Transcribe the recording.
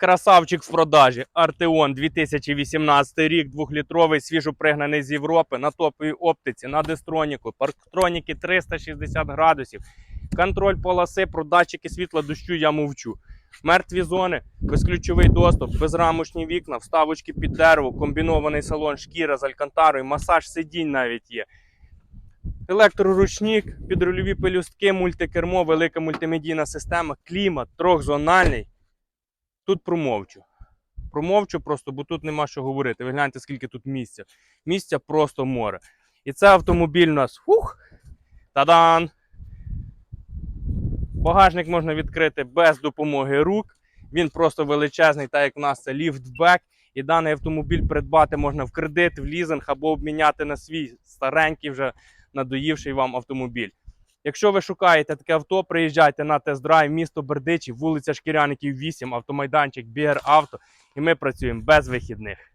Красавчик в продажі. Артеон 2018 рік, двохлітровий, свіжопригнаний з Європи на топовій оптиці, на дистроніку, парктроніки 360 градусів, контроль полоси, про датчики світла дощу я мовчу. Мертві зони, безключовий доступ, безрамочні вікна, вставочки під дерево, комбінований салон, шкіра з алькантарою, масаж сидінь навіть є. Електроручник, підрульові пелюстки, мультикермо, велика мультимедійна система, клімат, трьохзональний. Тут промовчу. Промовчу просто, бо тут нема що говорити. Ви гляньте, скільки тут місця. Місця просто море. І це автомобіль у нас. Фух! Тадан! Багажник можна відкрити без допомоги рук. Він просто величезний, так як у нас це ліфтбек. І даний автомобіль придбати можна в кредит, в лізинг або обміняти на свій старенький, вже надоївший вам автомобіль. Якщо ви шукаєте таке авто, приїжджайте на тест-драйв, місто Бердичі, вулиця Шкіряників 8, автомайданчик Бігер Авто. І ми працюємо без вихідних.